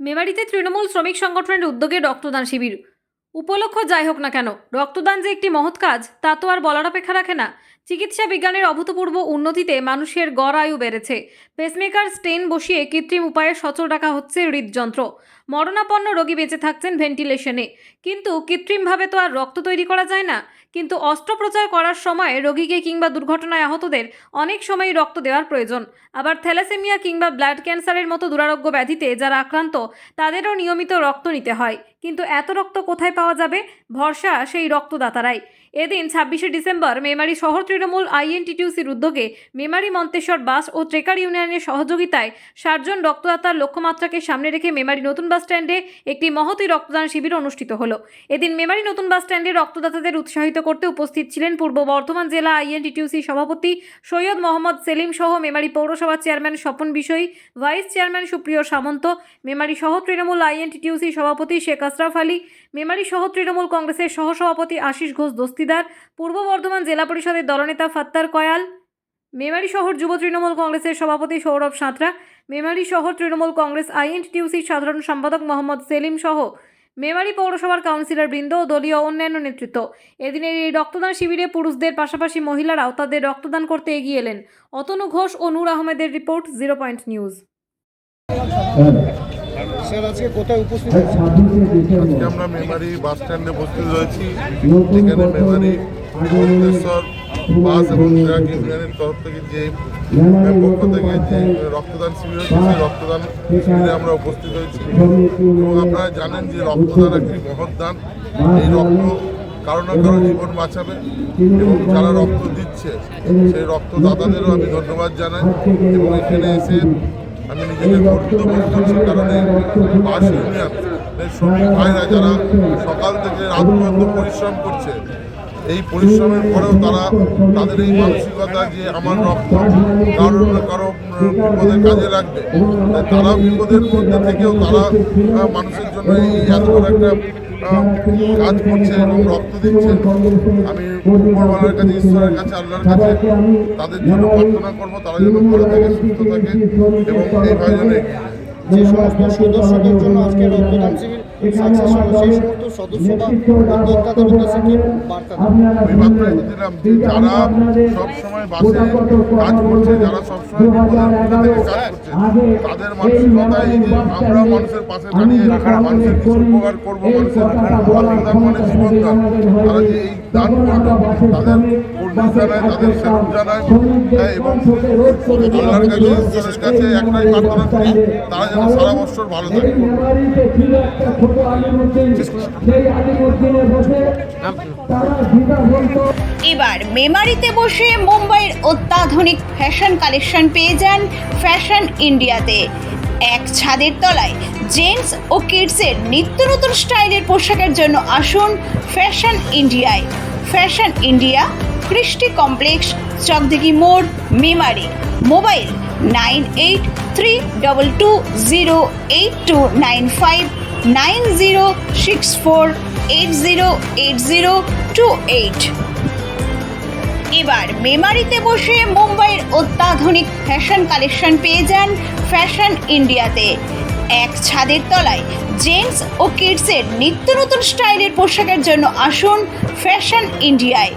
মেমারিতে তৃণমূল শ্রমিক সংগঠনের উদ্যোগে রক্তদান শিবির। উপলক্ষ যাই হোক না কেন, রক্তদান যে একটি মহৎ কাজ, তা তো আর বলার অপেক্ষা রাখে না। চিকিৎসা বিজ্ঞানের অভূতপূর্ব উন্নতিতে মানুষের গড় আয়ু বেড়েছে। পেসমেকার স্টেন বসিয়ে কৃত্রিম উপায়ে সচল রাখা হচ্ছে হৃদযন্ত্র। মরণাপন্ন রোগী বেঁচে থাকছেন ভেন্টিলেশনে। কিন্তু কৃত্রিমভাবে তো আর রক্ত তৈরি করা যায় না। কিন্তু অস্ত্রোপচার করার সময় রোগীকে কিংবা দুর্ঘটনায় আহতদের অনেক সময়ই রক্ত দেওয়ার প্রয়োজন। আবার থ্যালাসেমিয়া কিংবা ব্লাড ক্যান্সারের মতো দুরারোগ্য ব্যাধিতে যারা আক্রান্ত, তাদেরও নিয়মিত রক্ত নিতে হয়। কিন্তু এত রক্ত কোথায় পাওয়া যাবে? ভরসা সেই রক্তদাতারাই। এদিন ছাব্বিশে ডিসেম্বর মেমারি শহর তৃণমূল আইএনটিটিউসির উদ্যোগে মেমারি মন্তেশ্বর বাস ও ট্রেকার ইউনিয়নের সহযোগিতায় ষাটজন রক্তদাতার লক্ষ্যমাত্রাকে সামনে রেখে মেমারি নতুন বাস স্ট্যান্ডে একটি মহতী রক্তদান শিবির অনুষ্ঠিত হলো। এদিন মেমারি নতুন বাস স্ট্যান্ডে রক্তদাতাদের উৎসাহিত করতে উপস্থিত ছিলেন পূর্ব বর্ধমান জেলা আইএনটিটিউসি সভাপতি সৈয়দ মোহাম্মদ সেলিম সহ মেমারি পৌরসভা chairman Swapan Bishayee vice chairman Supriya Samanta, Memari সহ তৃণমূল আইএনটিটিউসি সভাপতি শেখ আশরাফ আলী, মেমারি সহ তৃণমূল কংগ্রেসের সহসভাপতি আশিস ঘোষ দস্তিদার, পূর্ব বর্ধমান জেলা পরিষদের দলনেতা ফাত্তার কয়াল, মেমারি শহর যুব তৃণমূল কংগ্রেসের সভাপতি সৌরভ সাঁতরা, মেমারি শহর তৃণমূল কংগ্রেস আইএনটিউসির সাধারণ সম্পাদক মোহাম্মদ সেলিম সহ মেমারি পৌরসভার কাউন্সিলর বৃন্দ ও দলীয় অন্যান্য নেতৃত্ব। এদিনের এই রক্তদান শিবিরে পুরুষদের পাশাপাশি মহিলারাও তাদের রক্তদান করতে এগিয়ে এলেন। অতনু ঘোষ ও নূর আহমেদের report, zero point news. Sir আজকে কোথায় উপস্থিত? আজকে আমরা মেমারি বাস স্ট্যান্ডে উপস্থিত রয়েছি। যেখানে মেমারি মন্তেশ্বর বাস এবং ট্রাক ইউনিয়নের তরফ থেকে যে পক্ষ থেকে যে রক্তদান শিবির হচ্ছে সেই রক্তদান শিবিরে আমরা উপস্থিত হয়েছি। এবং আপনারা জানেন যে রক্তদান একটি মহৎ দান। এই রক্ত কারও না কারও জীবন বাঁচাবে এবং যারা রক্ত দিচ্ছে সেই রক্তদাতাদেরও আমি ধন্যবাদ জানাই। এবং এখানে এসে গুরুত্বপূর্ণ কারণে শ্রমিক যারা সকাল থেকে পরিশ্রম করছে, এই পরিশ্রমের পরেও তারা তাদের এই মানসিকতা যে আমার রক্ত কারও না কারও বিপদে কাজে লাগবে। তারা বিপদের মধ্যে থেকেও তারা মানুষের জন্য এই এত বড় একটা কাজ করছে এবং রক্ত দিচ্ছে আমি উপরওয়ালার কাছে, ঈশ্বরের কাছে, আল্লাহর কাছে তাদের জন্য প্রার্থনা করব, তারা যেন ভালো থাকে, সুস্থ থাকে এবং এই ভাইজনে। যে সমস্ত সদস্যদের জন্য আজকে রক্তদান শিবির সাকসেস হলো সেই সমস্ত সদস্য বা উদ্যোক্তাদের উদ্দেশ্যে কি বার্তা দেবেন? আমি বার্তায় দিলাম যে যারা সবসময় বাসে কাজ করছে যারা সবসময় কাজ করছে তাদের মানসিকতা যে আমরা মানুষের পাশে দাঁড়িয়ে মানুষের কিছু উপকার করব মানুষের রক্তদান মানে জীবন দান তারা যে এই দান করল তাদের জানায় তাদের জানায় হ্যাঁ, এবং আল্লাহর কাছে ঈশ্বরের কাছে একটাই প্রার্থনা করি তারা যেন সারা বছর ভালো থাকে। এবার মেমারিতে বসে মুম্বাইয়ের অত্যাধুনিক ফ্যাশন কালেকশন পেয়ে যান ফ্যাশন ইন্ডিয়াতে। এক ছাদের তলায় জেন্টস ও কিডসের নিত্য নতুন স্টাইলের পোশাকের জন্য আসুন ফ্যাশন ইন্ডিয়ায়। Fashion India Krishti complex Chakdighi মোড়, Memari. Mobile nine eight three double two zero eight two nine five nine zero six four eight zero eight zero two eight. এবার মেমারিতে বসে মুম্বাইয়ের অত্যাধুনিক ফ্যাশন কালেকশন পেয়ে যান ফ্যাশন ইন্ডিয়াতে। এক ছাদের তলায় জেন্টস ও কিডসের নিত্য নতুন স্টাইলের পোশাকের জন্য আসুন ফ্যাশন ইন্ডিয়ায়।